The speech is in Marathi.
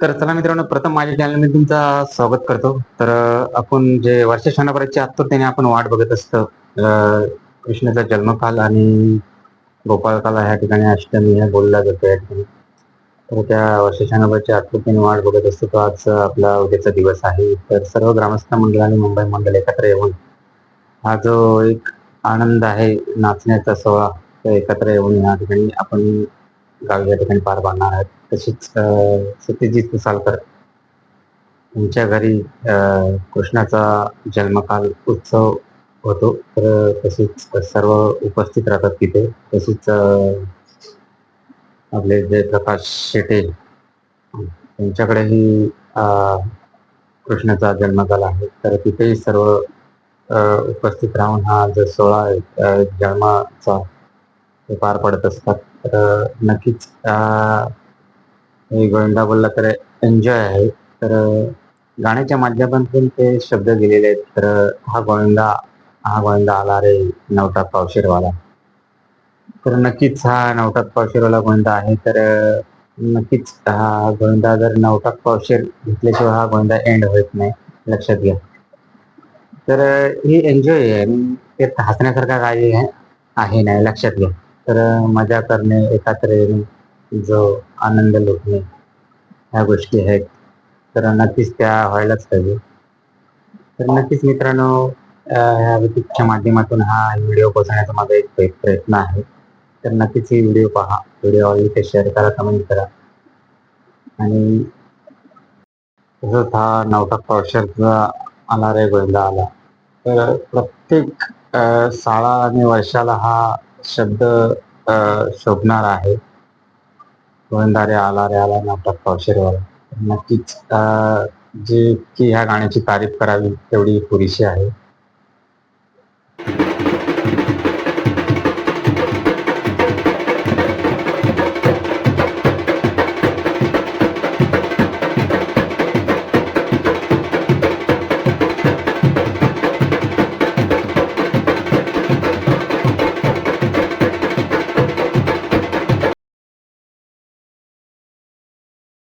तर चला मित्रांनो प्रथम माझ्या चॅनलमध्ये तुमचं स्वागत करतो. तर आपण जे वर्ष क्षणाभराची आतुरतेने आपण वाट बघत असतो. कृष्णाचा जन्मकाल आणि गोपाळकाल ह्या ठिकाणी अष्टमी हे बोलला जातो या ठिकाणी तर त्या वर्ष क्षणाभराची आतुरतेने वाट बघत असतो. तो आज आपला उद्याचा दिवस आहे. तर सर्व ग्रामस्थ मंडळ आणि मुंबई मंडळ एकत्र येऊन हा जो एक आनंद आहे नाचण्याचा सोहळा तो एकत्र येऊन या ठिकाणी आपण गावी या ठिकाणी पार पाडणार आहेत. तशीच सत्यजित सालकर यांच्या घरी कृष्णाचा जन्मकाल उत्सव होतो. तर तसेच सर्व उपस्थित राहतात तिथे. तसेच आपले आपले जयप्रकाश शेटे त्यांच्याकडेही कृष्णाचा जन्मकाल आहे. तर तिथेही सर्व उपस्थित राहून हा जो सोहळा आहे जन्माचा ते पार पडत असतात. तर नक्कीच हे गोविंदा बोलला तर एन्जॉय आहे. तर गाण्याच्या माध्यमातून ते शब्द दिलेले आहेत. तर हा गोविंदा हा गोविंदा आला रे नवटा पावशेरवाला. तर नक्कीच हा नवटात पावशेरवाला गोविंदा आहे. तर नक्कीच हा गोविंदा जर नवटात पावशेर घेतल्याशिवाय हा गोविंदा एंड होत नाही. लक्षात घ्या. तर हे ही एन्जॉय आहे. ते हसण्यासारखा काही आहे आहे नाही. लक्षात घ्या. तर मजा करणे एकत्र येणे जो आनंद लुटणे ह्या गोष्टी आहेत. तर नक्कीच त्या व्हायलाच पाहिजे. तर नक्कीच मित्रांनो ह्या व्यक्तीच्या माध्यमातून हा व्हिडिओ पोचवण्याचा माझा एक प्रयत्न आहे. तर नक्कीच ही व्हिडिओ पहा. व्हिडिओ आवडली शेअर करा कमेंट करा. आणि तसंच हा नवटा पावशरचा आला रे गोविंदा आला तर प्रत्येक शाळा आणि वर्षाला हा शब्द शोभणार आहे. गोविंदा आला रे आला नाटक पावशेरवाला नक्कीच जे की ह्या गाण्याची तारीफ करावी तेवढी पुरेशी आहे.